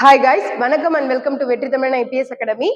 Hi guys வணக்கம் and welcome to Vetri Tamizhan IPS academy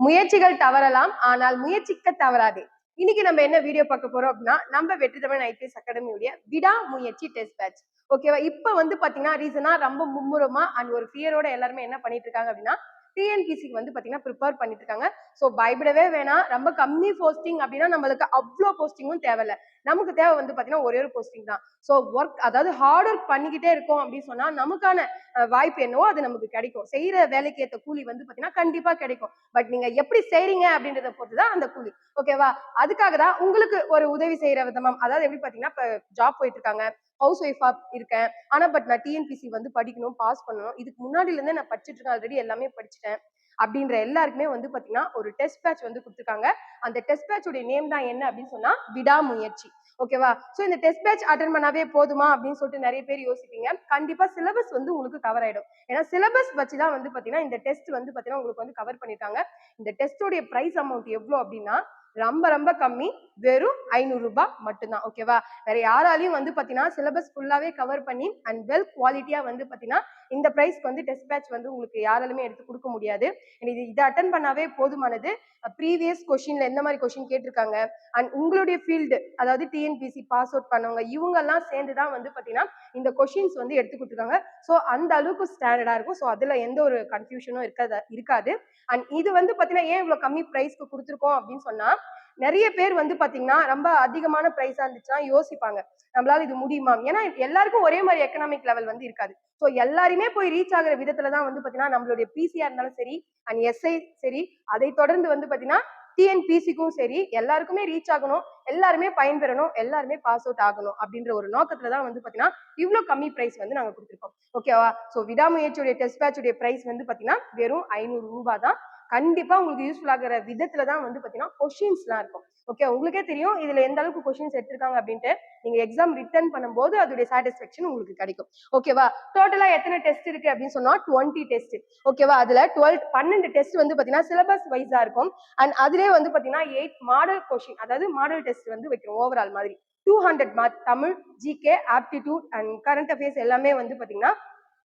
முயற்சிகள் தவறலாம் ஆனால் முயற்சிக்க தவறாதே. இன்னைக்கு நம்ம என்ன வீடியோ பார்க்க போறோம் அப்படின்னா நம்ம வெற்றி தமிழன் ஐபிஎஸ் அகாடமியுடைய விடா முயற்சி டெஸ்ட் பேட்ச் ஓகேவா இப்போ வந்து பாத்தீங்கன்னா ரீசனா ரொம்ப மும்முரமா அண்ட் ஒரு ஃபியரோட எல்லாருமே என்ன பண்ணிட்டு இருக்காங்க அப்படின்னா டிஎன்பிசிக்கு வந்து பாத்தீங்கன்னா ப்ரிப்பேர் பண்ணிட்டு இருக்காங்க. ஸோ பயப்படவே வேணாம். ரொம்ப கம்மி போஸ்டிங் அப்படின்னா நம்மளுக்கு அவ்வளோ போஸ்டிங்கும் தேவையில்ல. நமக்கு தேவை வந்து பார்த்தீங்கன்னா ஒரே ஒரு போஸ்டிங் தான். ஸோ ஒர்க் அதாவது ஹார்ட் ஒர்க் பண்ணிக்கிட்டே இருக்கோம் அப்படின்னு சொன்னால் நமக்கான வாய்ப்பு என்னவோ அது நமக்கு கிடைக்கும். செய்கிற வேலைக்கு ஏற்ற கூலி வந்து பார்த்தீங்கன்னா கண்டிப்பாக கிடைக்கும். பட் நீங்கள் எப்படி செய்கிறீங்க அப்படின்றத பொறுத்து தான் அந்த கூலி. ஓகேவா அதுக்காக தான் உங்களுக்கு ஒரு உதவி செய்கிற விதமாக அதாவது எப்படி பார்த்தீங்கன்னா இப்போ ஜாப் போயிட்டு இருக்காங்க ஹவுஸ் ஒய்ஃபா இருக்கேன். ஆனா பட் நான் டிஎன்பிசி வந்து படிக்கணும் பாஸ் பண்ணணும். இதுக்கு முன்னாடில இருந்தே நான் படிச்சுட்டு இருக்கேன். ஆல்ரெடி எல்லாமே படிச்சுட்டேன். அப்படின்ற எல்லாருக்குமே வந்து பாத்தீங்கன்னா ஒரு டெஸ்ட் பேட்ச் வந்து கொடுத்துருக்காங்க. அந்த டெஸ்ட் பேட்சோட நேம் தான் என்ன அப்படின்னு சொன்னா விடாமுயற்சி. ஓகேவா ஸோ இந்த டெஸ்ட் பேட்ச் அட்டன் பண்ணாவே போதுமா அப்படின்னு சொல்லிட்டு நிறைய பேர் யோசிப்பீங்க. கண்டிப்பா சிலபஸ் வந்து உங்களுக்கு கவர் ஆயிடும். ஏன்னா சிலபஸ் வச்சு தான் வந்து பாத்தீங்கன்னா இந்த டெஸ்ட் வந்து பாத்தீங்கன்னா உங்களுக்கு வந்து கவர் பண்ணிருக்காங்க. இந்த டெஸ்டோடைய பிரைஸ் அமௌண்ட் எவ்வளோ அப்படின்னா ரொம்ப ரொம்ப கம்மி. வெறும் ஐநூறு ரூபாய் மட்டும்தான். ஓகேவா வேற யாராலையும் வந்து பார்த்தீங்கன்னா சிலபஸ் ஃபுல்லாவே கவர் பண்ணி அண்ட் வெல் குவாலிட்டியா வந்து பார்த்தீங்கன்னா இந்த ப்ரைஸ்க்கு வந்து டெஸ்ட் பேட்ச் வந்து உங்களுக்கு யாராலுமே எடுத்து கொடுக்க முடியாது. இது இதை அட்டன் பண்ணாவே போதுமானது. ப்ரீவியஸ் கொஷின்ல எந்த மாதிரி கொஷின் கேட்டிருக்காங்க? அண்ட் உங்களுடைய ஃபீல்டு அதாவது டிஎன்பிசி பாஸ் அவுட் பண்ணவங்க இவங்கெல்லாம் சேர்ந்து தான் வந்து பார்த்தீங்கன்னா இந்த கொஷின்ஸ் வந்து எடுத்து கொடுத்துருக்காங்க. ஸோ அந்த அளவுக்கு ஸ்டாண்டர்டாக இருக்கும். ஸோ அதில் எந்த ஒரு கன்ஃபியூஷனும் இருக்காது இருக்காது. அண்ட் இது வந்து பார்த்தீங்கன்னா ஏன் இவ்வளோ கம்மி ப்ரைஸ்க்கு கொடுத்துருக்கோம் அப்படின்னு சொன்னால் நிறைய பேர் வந்து பாத்தீங்கன்னா ரொம்ப அதிகமான ப்ரைஸா இருந்துச்சுன்னா யோசிப்பாங்க. நம்மளால இது முடியுமா? ஏன்னா எல்லாருக்கும் ஒரே மாதிரி எக்கனாமிக் லெவல் வந்து இருக்காது. ஸோ எல்லாருமே போய் ரீச் ஆகிற விதத்துல தான் வந்து பாத்தீங்கன்னா நம்மளுடைய பிசியா இருந்தாலும் சரி அண்ட் எஸ்ஐ சரி அதை தொடர்ந்து வந்து பாத்தீங்கன்னா டிஎன்பிசிக்கும் சரி எல்லாருக்குமே ரீச் ஆகணும் எல்லாருமே பயன்பெறணும் எல்லாருமே பாஸ் அவுட் ஆகணும் அப்படின்ற ஒரு நோக்கத்துல தான் வந்து பாத்தீங்கன்னா இவ்வளோ கம்மி பிரைஸ் வந்து நாங்க கொடுத்துருக்கோம். ஓகேவா ஸோ விடாமுயற்சியுடைய டெஸ்ட் பேட்சுடைய பிரைஸ் வந்து பாத்தீங்கன்னா வெறும் ஐநூறு ரூபாய் தான். கண்டிப்பா உங்களுக்கு யூஸ்ஃபுல் ஆகிற விதத்துல தான் வந்து பாத்தீங்கன்னா கொஷின்ஸ்லாம் இருக்கும். ஓகே உங்களுக்கே தெரியும் இதுல எந்த அளவுக்கு கொஷின்ஸ் எடுத்திருக்காங்க அப்படின்ட்டு. நீங்க எக்ஸாம் ரிட்டர்ன் பண்ணும்போது அதோடைய சாட்டிஸ்ஃபேக்ஷன் உங்களுக்கு கிடைக்கும். ஓகேவா டோட்டலா எத்தனை டெஸ்ட் இருக்கு அப்படின்னு சொன்னா டுவெண்ட்டி டெஸ்ட் ஓகேவா அதுல டுவெல் பன்னெண்டு டெஸ்ட் வந்து பாத்தீங்கன்னா சிலபஸ் வைஸா இருக்கும். அண்ட் அதுலேயே வந்து பாத்தீங்கன்னா எயிட் மாடல் கொஷின் அதாவது மாடல் டெஸ்ட் வந்து வைக்கிறோம் ஓவரால் மாதிரி. Two hundred mark Tamil GK aptitude and current affairs எல்லாமே வந்து பாத்தீங்கன்னா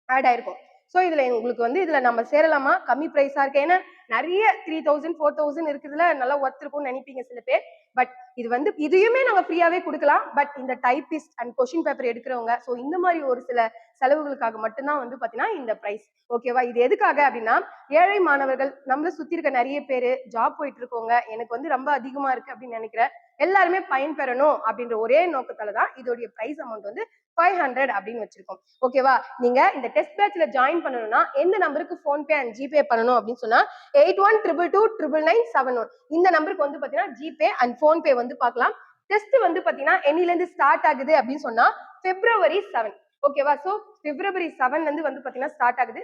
ஆட் ஆயிருக்கும். ஸோ இதுல உங்களுக்கு வந்து இதுல நம்ம சேரலாமா? கம்மி ப்ரைஸா இருக்கு. ஏன்னா நிறைய த்ரீ தௌசண்ட் ஃபோர் தௌசண்ட் இருக்குதுல நல்லா ஒர்த் இருக்கும்னு நினைப்பீங்க சில பேர். பட் இது வந்து இதையுமே நம்ம ஃப்ரீயாவே கொடுக்கலாம். பட் இந்த டைப்பிஸ்ட் அண்ட் கொஷின் பேப்பர் எடுக்கிறவங்க ஸோ இந்த மாதிரி ஒரு சில செலவுகளுக்காக மட்டும்தான் வந்து பார்த்தீங்கன்னா இந்த ப்ரைஸ் ஓகேவா இது எதுக்காக அப்படின்னா ஏழை மாணவர்கள் நம்மள சுத்தி இருக்க நிறைய பேர் ஜாப் போயிட்டு இருக்கவங்க எனக்கு வந்து ரொம்ப அதிகமா இருக்கு அப்படின்னு நினைக்கிறேன் எல்லாருமே பயன்பெறணும் அப்படின்ற ஒரே நோக்கத்தால தான் இதோடைய பிரைஸ் அமௌண்ட் வந்து ஃபைவ் ஹண்ட்ரட் அப்படின்னு வச்சிருக்கோம். ஓகேவா நீங்க இந்த டெஸ்ட் பேட்ச்ல ஜாயின் பண்ணணும்னா எந்த நம்பருக்கு ஃபோன்பே அண்ட் ஜிபே பண்ணணும் அப்படின்னு சொன்னா eight one triple two triple nine seven one இந்த நம்பருக்கு வந்து பாத்தீங்கன்னா ஜிபே அண்ட் ஃபோன்பே வந்து பார்க்கலாம். டெஸ்ட் வந்து பாத்தீங்கன்னா என்னில இருந்து ஸ்டார்ட் ஆகுது அப்படின்னு சொன்னா பிப்ரவரி செவன் ஓகேவா சோ பிப்ரவரி செவன்ல இருந்து வந்து பாத்தீங்கன்னா ஸ்டார்ட் ஆகுது.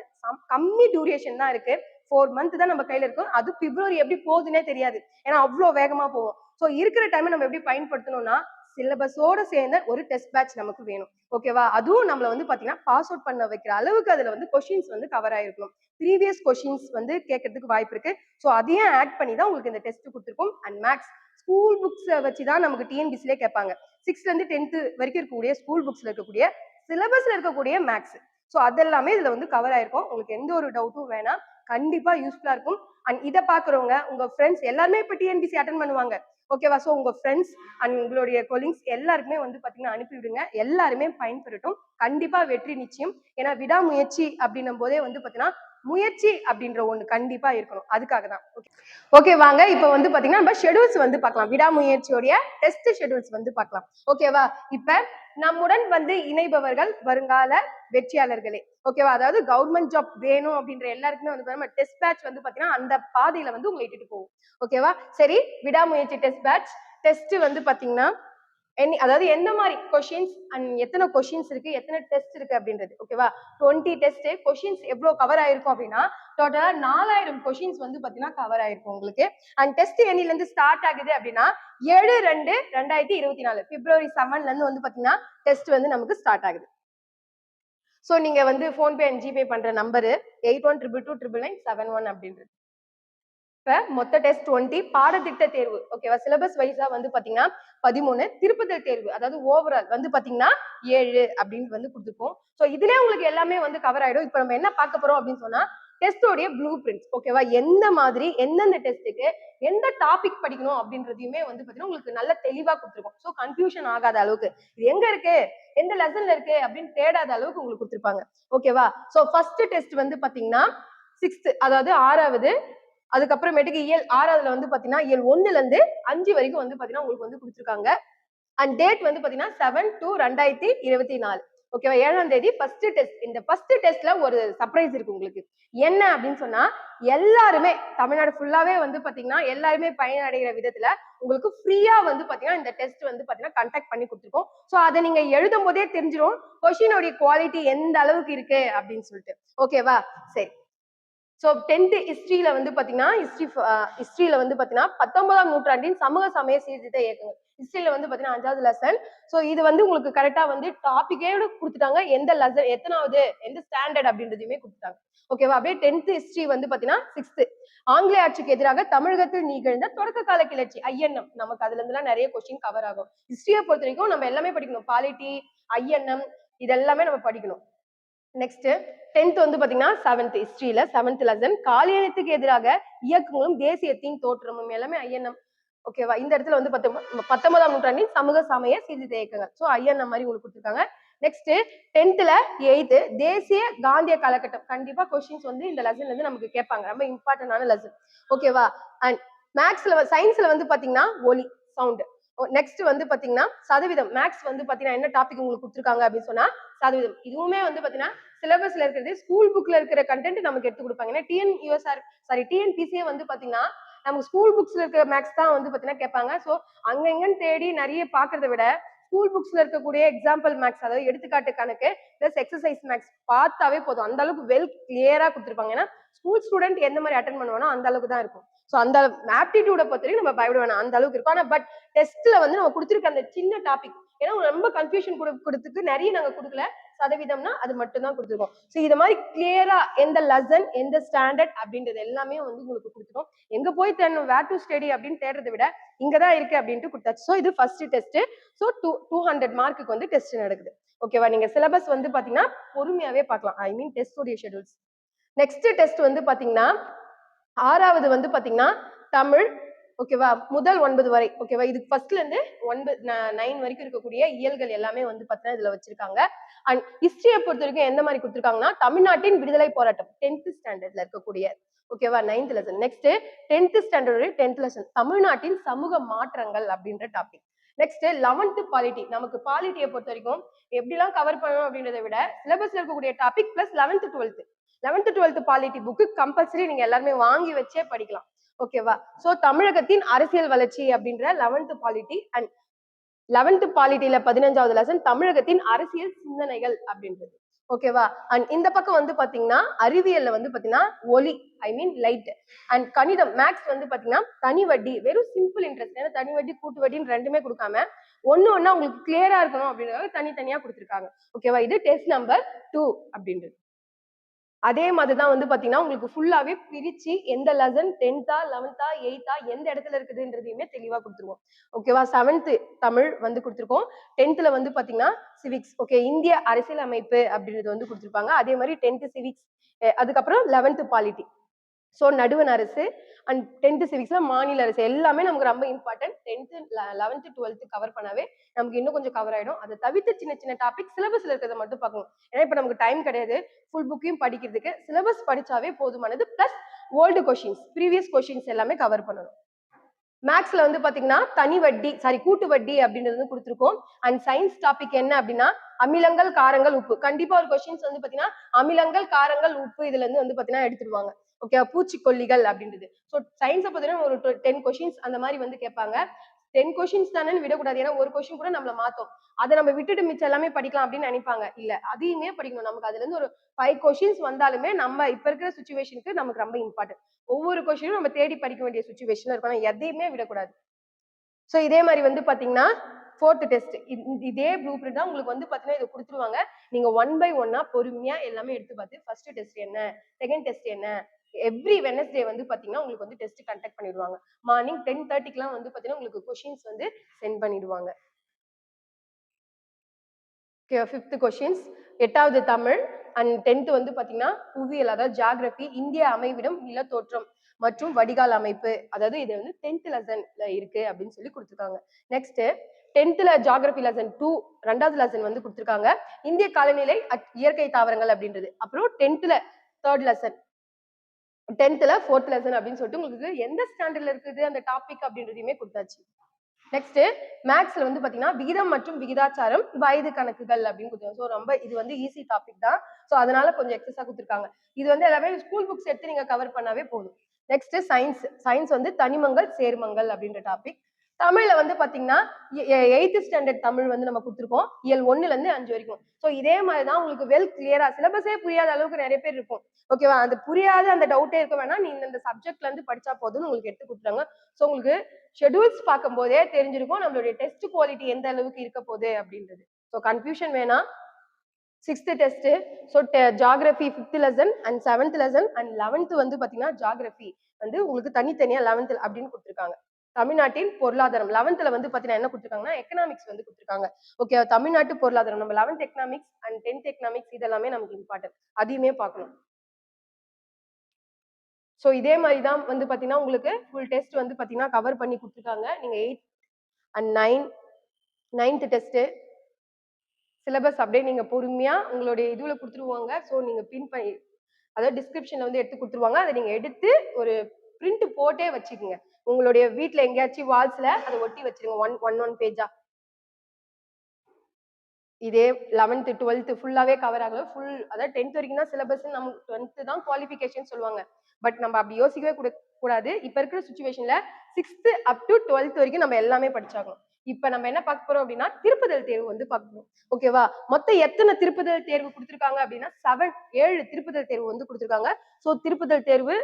கம்மி டியூரேஷன் தான் இருக்கு. ஃபோர் மந்த் தான் நம்ம கையில இருக்கும். அது பிப்ரவரி எப்படி போகுதுன்னே தெரியாது. ஏன்னா அவ்வளோ வேகமா போகும். ஸோ இருக்கிற டைமை நம்ம எப்படி பயன்படுத்தணும்னா சிலபஸோட சேர்ந்த ஒரு டெஸ்ட் பேட்ச் நமக்கு வேணும். ஓகேவா அதுவும் நம்மள வந்து பாத்தீங்கன்னா பாஸ் அவுட் பண்ண வைக்கிற அளவுக்கு அதுல வந்து கொஷின்ஸ் வந்து கவர் ஆயிருக்கணும். ப்ரீவியஸ் கொஷின்ஸ் வந்து கேட்கறதுக்கு வாய்ப்பு இருக்கு. ஸோ அதையும் ஆட் பண்ணி தான் உங்களுக்கு இந்த டெஸ்ட் கொடுத்துருக்கோம். அண்ட் மேக்ஸ் ஸ்கூல் புக்ஸை வச்சு தான் நமக்கு டிஎன்பிசிலே கேட்பாங்க சிக்ஸ்த்ல இருந்து டென்த்து வரைக்கும் இருக்கக்கூடிய ஸ்கூல் புக்ஸ்ல இருக்கக்கூடிய சிலபஸ்ல இருக்கக்கூடிய மேக்ஸ் ஸோ அதெல்லாமே இதுல வந்து கவர் ஆயிருக்கும். உங்களுக்கு எந்த ஒரு டவுட்டும் வேணாம். கண்டிப்பா யூஸ்ஃபுல்லா இருக்கும். அண்ட் இதை பாக்குறவங்க உங்க ஃப்ரெண்ட்ஸ் எல்லாருமே இப்போ டிஎன்பிசி அட்டன் பண்ணுவாங்க. ஓகேவா? ஸோ உங்க ஃப்ரெண்ட்ஸ் அண்ட் உங்களுடைய கொலிங்ஸ் எல்லாருக்குமே வந்து பார்த்தீங்கன்னா அனுப்பி விடுங்க. எல்லாருமே பயன்பெறட்டும். கண்டிப்பாக வெற்றி நிச்சயம். ஏன்னா விடாமுயற்சி அப்படின்னும் போதே வந்து பாத்தீங்கன்னா முயற்சி அப்படின்ற ஒண்ணு கண்டிப்பா இருக்கணும். அதுக்காக தான் ஓகே வாங்க. இப்போ வந்து பாத்தீங்கன்னா நம்ம ஷெடியூல்ஸ் வந்து பார்க்கலாம். விடாமுயற்சியோடைய டெஸ்ட் ஷெடியூல்ஸ் வந்து பார்க்கலாம். ஓகேவா இப்ப நம்முடன் வந்து இணைபவர்கள் வருங்கால வெற்றியாளர்களே. ஓகேவா அதாவது கவர்மெண்ட் ஜாப் வேணும் அப்படின்ற எல்லாருக்குமே வந்து நம்ம டெஸ்ட் பேட்ச் வந்து பாத்தீங்கன்னா அந்த பாதையில வந்து உங்களை இட்டுட்டு போகும். ஓகேவா சரி விடாமுயற்சி டெஸ்ட் பேட்ச் டெஸ்ட் வந்து பாத்தீங்கன்னா எனி அதாவது எந்த மாதிரி கொஷின்ஸ் அண்ட் எத்தனை கொஷின்ஸ் இருக்கு எத்தனை டெஸ்ட் இருக்கு அப்படின்றது ஓகேவா டுவெண்ட்டி டெஸ்ட் கொஷின்ஸ் எவ்வளோ கவர் ஆயிருக்கும் அப்படின்னா டோட்டலா நாலாயிரம் கொஷின்ஸ் வந்து பாத்தீங்கன்னா கவர் ஆயிருக்கும் உங்களுக்கு. அண்ட் டெஸ்ட் எண்ணில இருந்து ஸ்டார்ட் ஆகுது அப்படின்னா ஏழு ரெண்டு ரெண்டாயிரத்தி இருபத்தி நாலு. பிப்ரவரி செவன்ல இருந்து வந்து பாத்தீங்கன்னா டெஸ்ட் வந்து நமக்கு ஸ்டார்ட் ஆகுது. ஸோ நீங்க வந்து ஃபோன்பே அண்ட் ஜிபே பண்ற number eight one triple two triple nine seven one அப்படின்றது. இப்ப மொத்த டெஸ்ட் டுவெண்ட்டி பாடத்திட்ட தேர்வு. ஓகேவா சிலபஸ் வைஸா வந்து பாத்தீங்கன்னா பதிமூணு திருப்புதல் தேர்வு. அதாவது ஓவரால் வந்து பாத்தீங்கன்னா ஏழு அப்படின்னு வந்து கொடுத்துருக்கோம் ஸோ இதுலயே உங்களுக்கு எல்லாமே வந்து கவர் ஆயிடும். இப்போ நம்ம என்ன பார்க்க போறோம் அப்படின்னு சொன்னா டெஸ்டோடைய ப்ளூ பிரிண்ட்ஸ் ஓகேவா எந்த மாதிரி எந்தெந்த டெஸ்ட்டுக்கு எந்த டாபிக் படிக்கணும் அப்படின்றதையுமே வந்து பாத்தீங்கன்னா உங்களுக்கு நல்ல தெளிவா கொடுத்துருக்கோம் ஸோ கன்ஃபியூஷன் ஆகாத அளவுக்கு. இது எங்க இருக்கு? எந்த லெசன்ல இருக்கு? அப்படின்னு தேடாத அளவுக்கு உங்களுக்கு கொடுத்துருப்பாங்க. ஓகேவா ஸோ ஃபர்ஸ்ட் டெஸ்ட் வந்து பாத்தீங்கன்னா சிக்ஸ்த் அதாவது ஆறாவது அதுக்கப்புறமேட்டுக்கு இயல் ஆறாவதுல வந்து பாத்தீங்கன்னா இயல் ஒண்ணுல இருந்து அஞ்சு வரைக்கும் வந்து பாத்தீங்கன்னா உங்களுக்கு வந்து கொடுத்துருக்காங்க. அண்ட் டேட் வந்து பாத்தீங்கன்னா செவன் டூ ரெண்டாயிரத்தி இருபத்தி நாலு. ஓகேவா ஏழாம் தேதி ஃபர்ஸ்ட் டெஸ்ட் இந்த ஃபர்ஸ்ட் டெஸ்ட்ல ஒரு சர்ப்ரைஸ் இருக்கு உங்களுக்கு. என்ன அப்படின்னு சொன்னா எல்லாருமே தமிழ்நாடு ஃபுல்லாவே வந்து பாத்தீங்கன்னா எல்லாருமே பயனடைகிற விதத்துல உங்களுக்கு ஃப்ரீயா வந்து பாத்தீங்கன்னா இந்த டெஸ்ட் வந்து பாத்தீங்கன்னா கண்டக்ட் பண்ணி கொடுத்துருக்கோம். ஸோ அதை நீங்க எழுதும் போதே தெரிஞ்சிடும் கொஷினுடைய குவாலிட்டி எந்த அளவுக்கு இருக்கு அப்படின்னு சொல்லிட்டு. ஓகேவா சரி. ஸோ டென்த்து ஹிஸ்ட்ரியில வந்து பார்த்தீங்கன்னா ஹிஸ்ட்ரி ஹிஸ்ட்ரியில வந்து பார்த்தீங்கன்னா பத்தொன்பதாம் நூற்றாண்டின் சமூக சமய சீர்திருத்த இயக்கங்கள். ஹிஸ்ட்ரியில வந்து பார்த்தீங்கன்னா அஞ்சாவது லெசன் ஸோ இது வந்து உங்களுக்கு கரெக்டாக வந்து டாபிக்கே கொடுத்துட்டாங்க. எந்த லெசன் எத்தனாவது எந்த ஸ்டாண்டர்ட் அப்படின்றதையுமே கொடுத்துட்டாங்க. ஓகேவா அப்படியே டென்த் ஹிஸ்ட்ரி வந்து பார்த்தீங்கன்னா சிக்ஸ்த்து ஆங்கிலேய ஆட்சிக்கு எதிராக தமிழகத்தில் நிகழ்ந்த தொடக்க கால கிளர்ச்சி ஐஎன்எம். நமக்கு அதுல இருந்துலாம் நிறைய கொஸ்டின் கவர் ஆகும். ஹிஸ்டரியை பொறுத்த வரைக்கும் நம்ம எல்லாமே படிக்கணும். பாலிட்டி ஐஎன்எம் இதெல்லாமே நம்ம படிக்கணும். நெக்ஸ்ட் டென்த் வந்து பாத்தீங்கன்னா செவன்த் ஹிஸ்டரியில செவன்த் லெசன் காலியனத்துக்கு எதிராக இயக்கங்களும் தேசியத்தின் தோற்றமும் எல்லாமே ஐஎன்எம். ஓகேவா இந்த இடத்துல வந்து பத்தொன்பதாம் நூற்றாண்டின் சமூக சமய சீர்திருத்த இயக்கங்கள். ஸோ ஐஎன்எம் மாதிரி உங்களுக்கு கொடுத்துருக்காங்க. நெக்ஸ்ட் டென்த்ல எயித்து தேசிய காந்திய காலகட்டம். கண்டிப்பா கொஸ்டின்ஸ் வந்து இந்த லெசன்ல இருந்து நமக்கு கேட்பாங்க. ரொம்ப இம்பார்ட்டன்டான லெசன் ஓகேவா அண்ட் மேக்ஸ்ல சயின்ஸ்ல வந்து பாத்தீங்கன்னா ஒலி சவுண்ட் நெக்ஸ்ட் வந்து பாத்தீங்கன்னா சதவீதம். மேக்ஸ் வந்து பாத்தீங்கன்னா என்ன டாபிக் உங்களுக்கு கொடுத்துருக்காங்க அப்படின்னு சொன்னா சதவீதம். இதுவுமே வந்து பாத்தீங்கன்னா சிலபஸ்ல இருக்கிறது ஸ்கூல் புக்ல இருக்கிற கண்டென்ட் நமக்கு எடுத்து கொடுப்பாங்க. ஏன்னா டிஎன் யூஎஸ்ஆர் சாரி டிஎன்பிசியே வந்து பாத்தீங்கன்னா நமக்கு ஸ்கூல் புக்ஸ்ல இருக்கிற மேக்ஸ் தான் வந்து பாத்தீங்கன்னா கேட்பாங்க. ஸோ அங்கங்கன்னு தேடி நிறைய பாக்குறத விட ஸ்கூல் புக்ஸ்ல இருக்கக்கூடிய எக்ஸாம்பிள் மேக்ஸ் அதாவது எடுத்துக்காட்டு கணக்கு பிளஸ் எக்ஸசைஸ் மேக்ஸ் பார்த்தாவே போதும். அந்த அளவுக்கு வெல் கிளியரா கொடுத்துருப்பாங்க. ஏன்னா ஸ்கூல் ஸ்டூடெண்ட் எந்த மாதிரி அட்டன் பண்ணுவானோ அந்த அளவுக்கு தான் இருக்கும். ஸோ அந்த ஆப்டிடியூட பொறுத்தவரைக்கும் நம்ம பயப்பட வேணாம் அந்த அளவுக்கு இருக்கும். ஆனா பட் டெஸ்ட்ல வந்து நம்ம கொடுத்துருக்க அந்த சின்ன டாபிக் ஏன்னா ரொம்ப கன்ஃபியூஷன் கொடுத்துக்கு நிறைய நாங்க கொடுக்கல. சதவீதம்னா அது மட்டும் தான் கொடுத்துருக்கோம். ஸோ இது மாதிரி கிளியரா எந்த லெசன் எந்த ஸ்டாண்டர்ட் அப்படின்றது எல்லாமே வந்து உங்களுக்கு கொடுத்துரும் எங்க போய் தேடணும் வேர் டு ஸ்டடி அப்படின்னு தேடுறதை விட இங்க தான் இருக்கு அப்படின்ட்டு கொடுத்தாச்சு. ஸோ இது first test so two two hundred மார்க்குக்கு வந்து டெஸ்ட் நடக்குது. ஓகேவா நீங்க சிலபஸ் வந்து பாத்தீங்கன்னா பொறுமையாவே பார்க்கலாம். ஐ மீன் டெஸ்டோடைய ஷெடியூல்ஸ் நெக்ஸ்ட் டெஸ்ட் வந்து பாத்தீங்கன்னா ஆறாவது வந்து பாத்தீங்கன்னா தமிழ் ஓகேவா முதல் ஒன்பது வரை. ஓகேவா இது ஃபர்ஸ்ட்ல இருந்து ஒன்பது நைன் வரைக்கும் இருக்கக்கூடிய இயல்கள் எல்லாமே வந்து பார்த்தீங்கன்னா இதுல வச்சிருக்காங்க. அண்ட் ஹிஸ்டரியை பொறுத்த வரைக்கும் எந்த மாதிரி கொடுத்துருக்காங்கன்னா தமிழ்நாட்டின் விடுதலை போராட்டம் டென்த் ஸ்டாண்டர்ட்ல இருக்கக்கூடிய. ஓகேவா ninth lesson next tenth standard tenth lesson தமிழ்நாட்டின் சமூக மாற்றங்கள் அப்படின்ற டாபிக் நெக்ஸ்ட் லெவன்த் பாலிட்டி நமக்கு பாலிட்டியை பொறுத்த வரைக்கும் எப்படிலாம் கவர் பண்ணணும் அப்படின்றத விட சிலபஸ்ல இருக்கக்கூடிய topic plus eleventh twelfth eleventh twelfth polity book compulsory நீங்க எல்லாருமே வாங்கி வச்சே படிக்கலாம். ஓகேவா சோ தமிழகத்தின் அரசியல் வளர்ச்சி அப்படின்ற லெவன்த் பாலிட்டி அண்ட் லெவன்த் பாலிட்டியில பதினஞ்சாவது லெசன் தமிழகத்தின் அரசியல் சிந்தனைகள் அப்படின்றது. ஓகேவா அண்ட் இந்த பக்கம் வந்து பாத்தீங்கன்னா அறிவியல்ல வந்து பாத்தீங்கன்னா ஒலி ஐ மீன் லைட் அண்ட் கணிதம் மேக்ஸ் வந்து பாத்தீங்கன்னா தனி வட்டி வெறும் சிம்பிள் இன்ட்ரெஸ்ட் ஏன்னா தனி வட்டி கூட்டு வட்டின்னு ரெண்டுமே கொடுக்காம ஒன்னு ஒன்னா உங்களுக்கு கிளியரா இருக்கணும் அப்படின்றத தனித்தனியா கொடுத்துருக்காங்க. ஓகேவா இது டெஸ்ட் நம்பர் டூ அப்படின்றது. அதே மாதிரி தான் வந்து பார்த்தீங்கன்னா உங்களுக்கு ஃபுல்லாகவே பிரித்து எந்த லெசன் டென்த்தா லெவன்த்தா எயித்தா எந்த இடத்துல இருக்குதுன்றதையுமே தெளிவாக கொடுத்துருவோம். ஓகேவா செவன்த்து தமிழ் வந்து கொடுத்துருக்கோம். டென்த்தில் வந்து பார்த்தீங்கன்னா சிவிக்ஸ் ஓகே இந்திய அரசியல் அமைப்பு அப்படின்றது வந்து கொடுத்துருப்பாங்க. அதே மாதிரி டென்த்து சிவிக்ஸ் அதுக்கப்புறம் லெவன்த்து பாலிட்டி ஸோ நடுவண் அரசு அண்ட் டென்த்து சிவிக்ஸில் மாநில அரசு எல்லாமே நமக்கு ரொம்ப important tenth eleventh twelfth cover பண்ணவே நமக்கு இன்னும் கொஞ்சம் கவர் ஆகிடும் அதை தவிர்த்து சின்ன சின்ன டாபிக் சிலபஸில் இருக்கிறத மட்டும் பார்க்கணும். ஏன்னா இப்போ நமக்கு டைம் கிடையாது. ஃபுல் புக்கையும் படிக்கிறதுக்கு சிலபஸ் படித்தாவே போதுமானது. Plus old questions previous questions எல்லாமே கவர் பண்ணணும். மேக்ஸ்ல வந்து பாத்தீங்கன்னா தனி வட்டி சாரி கூட்டு வட்டி அப்படின்றது வந்து கொடுத்துருக்கோம். அண்ட் சயின்ஸ் டாபிக் என்ன அப்படின்னா அமிலங்கள் காரங்கள் உப்பு. கண்டிப்பா ஒரு கொஸ்டின்ஸ் வந்து பாத்தீங்கன்னா அமிலங்கள் காரங்கள் உப்பு இதுல இருந்து வந்து பாத்தீங்கன்னா எடுத்துருவாங்க ஓகே பூச்சிக்கொல்லிகள் அப்படின்றது. ஸோ சயின்ஸை பார்த்தீங்கன்னா ஒரு டென் கொஷின்ஸ் அந்த மாதிரி வந்து கேட்பாங்க. டென் கொஷின்ஸ் தானே விடக்கூடாது. ஏன்னா ஒரு கொஷின் கூட நம்மள மாத்தோம். அதை நம்ம விட்டுட்டு மிச்சம் எல்லாமே படிக்கலாம் அப்படின்னு நினைப்பாங்க. இல்ல அதையுமே படிக்கணும். நமக்கு அதுல இருந்து ஒரு ஃபைவ் கொஷின்ஸ் வந்தாலுமே நம்ம இப்ப இருக்கிற சுச்சுவேஷனுக்கு நமக்கு ரொம்ப இம்பார்ட்டன்ட் ஒவ்வொரு கொஷினும் நம்ம தேடி படிக்க வேண்டிய சுச்சுவேஷன் இருக்கும் எதையுமே விடக்கூடாது. ஸோ இதே மாதிரி வந்து பாத்தீங்கன்னா ஃபோர்த் டெஸ்ட் இதே ப்ளூ பிரிண்ட் தான் உங்களுக்கு வந்து பாத்தீங்கன்னா இதை கொடுத்துருவாங்க. நீங்க ஒன் பை ஒன்னா பொறுமையா எல்லாமே எடுத்து பார்த்து ஃபர்ஸ்ட் டெஸ்ட் என்ன? செகண்ட் டெஸ்ட் என்ன? எவ்ரி வெனஸ்டே வந்து பாத்தீங்கன்னா உங்களுக்கு வந்து டெஸ்ட் கண்டக்ட் பண்ணிடுவாங்க. மார்னிங் டென் தேர்ட்டிக்குலாம் வந்து பாத்தீங்கன்னா உங்களுக்கு கொஷின்ஸ் வந்து சென்ட் பண்ணிடுவாங்க. ஓகே ஃபிஃப்த் கொஷின்ஸ் எட்டாவது தமிழ் அண்ட் டென்த் வந்து பாத்தீங்கன்னா புவியியல் அதாவது ஜாகிரபி இந்திய அமைவிடம் நிலத்தோற்றம் மற்றும் வடிகால் அமைப்பு. அதாவது இது வந்து டென்த் லெசன்ல இருக்கு அப்படின்னு சொல்லி கொடுத்துருக்காங்க. நெக்ஸ்ட் டென்த்ல ஜாகிரபி லெசன் டூ ரெண்டாவது லெசன் வந்து கொடுத்துருக்காங்க. இந்திய காலநிலை இயற்கை தாவரங்கள் அப்படின்றது. அப்புறம் டென்த்ல தேர்ட் லெசன் டென்த்ல ஃபோர்த் லெசன் அப்படின்னு சொல்லிட்டு உங்களுக்கு எந்த ஸ்டாண்டர்ட்ல இருக்குது அந்த டாபிக் அப்படின்றதையுமே கொடுத்தாச்சு. நெக்ஸ்ட் மேக்ஸ்ல வந்து பாத்தீங்கன்னா விகிதம் மற்றும் விகிதாச்சாரம் வயது கணக்குகள் அப்படின்னு கொடுத்தாங்க. ஸோ ரொம்ப இது வந்து ஈஸி டாபிக் தான். ஸோ அதனால கொஞ்சம் எக்ஸஸா கொடுத்துருக்காங்க. இது வந்து எல்லாமே ஸ்கூல் புக்ஸ் எடுத்து நீங்க கவர் பண்ணாவே போதும். நெக்ஸ்ட் சயின்ஸ் சயின்ஸ் வந்து தனிமங்கள் சேர்மங்கள் அப்படின்ற டாபிக் தமிழ்ல வந்து பாத்தீங்கன்னா எயித்து ஸ்டாண்டர்ட் தமிழ் வந்து நம்ம கொடுத்துருக்கோம். இயல் ஒன்னுல இருந்து அஞ்சு வரைக்கும். ஸோ இதே மாதிரி தான் உங்களுக்கு வெல் கிளியரா சிலபஸே புரியாத அளவுக்கு நிறைய பேர் இருக்கும். ஓகேவா அந்த புரியாத அந்த டவுட்டே இருக்க வேணாம். நீ இந்த சப்ஜெக்ட்ல இருந்து படிச்சா போதும்னு உங்களுக்கு எடுத்து கொடுத்துறாங்க ஸோ உங்களுக்கு ஷெடியூல்ஸ் பார்க்கும் போதே தெரிஞ்சிருக்கும். நம்மளுடைய டெஸ்ட் குவாலிட்டி எந்த அளவுக்கு இருக்க போகுது அப்படின்றது. ஸோ கன்ஃபியூஷன் வேணாம். Sixth test so geography fifth lesson and seventh lesson and eleventh வந்து பார்த்தீங்கன்னா ஜாகிரபி வந்து உங்களுக்கு தனித்தனியா லெவன்த் அப்படின்னு கொடுத்துருக்காங்க. தமிழ்நாட்டின் பொருளாதாரம். லெவன்த்ல வந்து பார்த்தீங்கன்னா என்ன கொடுத்துருக்காங்கன்னா எக்கனாமிக்ஸ் வந்து கொடுத்துருக்காங்க. ஓகே தமிழ்நாட்டு பொருளாதாரம். நம்ம eleventh economics and tenth economics இதெல்லாமே நமக்கு இம்பார்ட்டன்ட் அதையுமே பார்க்கணும். ஸோ இதே மாதிரி தான் வந்து பார்த்தீங்கன்னா உங்களுக்கு ஃபுல் டெஸ்ட் வந்து பார்த்தீங்கன்னா கவர் பண்ணி கொடுத்துருக்காங்க. நீங்கள் eight and nine ninth test syllabus அப்படியே நீங்கள் பொறுமையாக உங்களுடைய இதுவில் கொடுத்துருவாங்க. ஸோ நீங்கள் பின் பண்ணி அதாவது டிஸ்கிரிப்ஷனில் வந்து எடுத்து கொடுத்துருவாங்க. அதை நீங்கள் எடுத்து ஒரு பிரிண்ட் போட்டே வச்சுக்கோங்க. உங்களுடைய வீட்டில் எங்கேயாச்சும் வால்ஸ்ல அதை ஒட்டி வச்சிருங்க. ஒன் ஒன் ஒன் பேஜா இதே லெவன்த்து டுவெல்த்து ஃபுல்லாவே கவர் ஆகல. ஃபுல் அதாவது டென்த் வரைக்கும் தான் சிலபஸ் நம்ம டுவெல்த்து தான் குவாலிஃபிகேஷன் சொல்லுவாங்க. பட் நம்ம அப்படி யோசிக்கவே கூட கூடாது. இப்போ இருக்கிற சுச்சுவேஷன்ல சிக்ஸ்த்து அப் டு டுவெல்த் வரைக்கும் நம்ம எல்லாமே படிச்சாகணும். இப்போ நம்ம என்ன பார்க்க போறோம் அப்படின்னா திருப்புதல் தேர்வு வந்து பார்க்கணும். ஓகேவா மொத்தம் எத்தனை திருப்புதல் தேர்வு கொடுத்துருக்காங்க அப்படின்னா செவன் ஏழு திருப்புதல் தேர்வு வந்து கொடுத்துருக்காங்க. ஸோ திருப்புதல் தேர்வு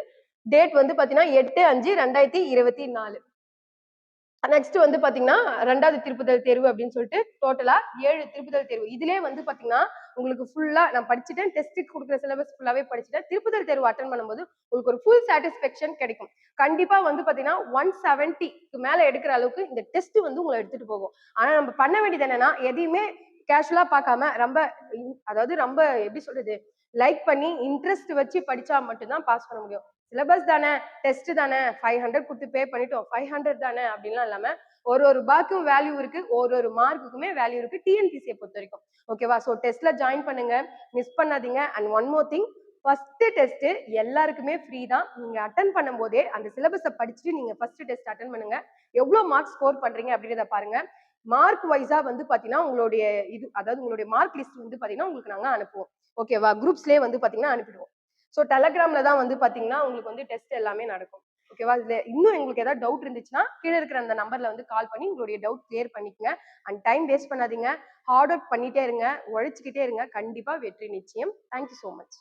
டேட் வந்து பார்த்தீங்கன்னா எட்டு அஞ்சு ரெண்டாயிரத்தி இருபத்தி நாலு. நெக்ஸ்ட் வந்து பாத்தீங்கன்னா ரெண்டாவது திருப்புதல் தேர்வு அப்படின்னு சொல்லிட்டு டோட்டலா ஏழு திருப்புதல் தேர்வு. இதுலயே வந்து பாத்தீங்கன்னா உங்களுக்கு ஃபுல்லா நான் படிச்சுட்டேன். டெஸ்ட் கொடுக்குற சிலபஸ் ஃபுல்லாவே படிச்சுட்டேன். திருப்புதல் தேர்வு அட்டன் பண்ணும்போது உங்களுக்கு ஒரு ஃபுல் சாட்டிஸ்ஃபேக்ஷன் கிடைக்கும். கண்டிப்பா வந்து பாத்தீங்கன்னா ஒன் செவன்ட்டிக்கு மேல எடுக்கிற அளவுக்கு இந்த டெஸ்ட் வந்து உங்களை எடுத்துட்டு போகும். ஆனா நம்ம பண்ண வேண்டியது என்னன்னா எதையுமே கேஷுவலா பார்க்காம ரொம்ப அதாவது ரொம்ப எப்படி சொல்றது லைக் பண்ணி இன்ட்ரெஸ்ட் வச்சு படிச்சா மட்டும்தான் பாஸ் பண்ண முடியும். சிலபஸ் தானே டெஸ்ட் தானே ஃபைவ் ஹண்ட்ரட் கொடுத்து பே பண்ணிட்டோம். ஃபைவ் ஹண்ட்ரட் தானே அப்படின்லாம் இல்லாம ஒரு ஒரு ரூபாய்க்கும் வேல்யூ இருக்கு ஒரு ஒரு மார்க்குக்குமே வேல்யூ இருக்கு டிஎன்பிசியை பொறுத்த வரைக்கும். ஓகேவா ஸோ டெஸ்ட்ல ஜாயின் பண்ணுங்க மிஸ் பண்ணாதீங்க. And one more thing first test எல்லாருக்குமே ஃப்ரீ தான். நீங்க அட்டன் பண்ணும்போதே அந்த சிலபஸை படிச்சுட்டு நீங்க ஃபர்ஸ்ட் டெஸ்ட் அட்டன் பண்ணுங்க. எவ்வளவு மார்க் ஸ்கோர் பண்றீங்க அப்படின்றத பாருங்க. மார்க் வைஸா வந்து பாத்தீங்கன்னா உங்களுடைய இது அதாவது உங்களுடைய மார்க் லிஸ்ட் வந்து பாத்தீங்கன்னா உங்களுக்கு நாங்க அனுப்புவோம். ஓகேவா குரூப்ஸ்லேயே வந்து பாத்தீங்கன்னா அனுப்பிடுவோம். ஸோ டெலகிராம்ல தான் வந்து பார்த்தீங்கன்னா உங்களுக்கு வந்து டெஸ்ட் எல்லாமே நடக்கும். ஓகேவா இதுல இன்னும் எங்களுக்கு ஏதாவது டவுட் இருந்துச்சுன்னா கீழே இருக்கிற அந்த நம்பர்ல வந்து கால் பண்ணி உங்களுடைய டவுட் கிளியர் பண்ணிக்கங்க. அண்ட் டைம் வேஸ்ட் பண்ணாதீங்க. ஹார்ட் ஒர்க் பண்ணிட்டே இருங்க. உழைச்சிக்கிட்டே இருங்க. கண்டிப்பா வெற்றி நிச்சயம். Thank you so much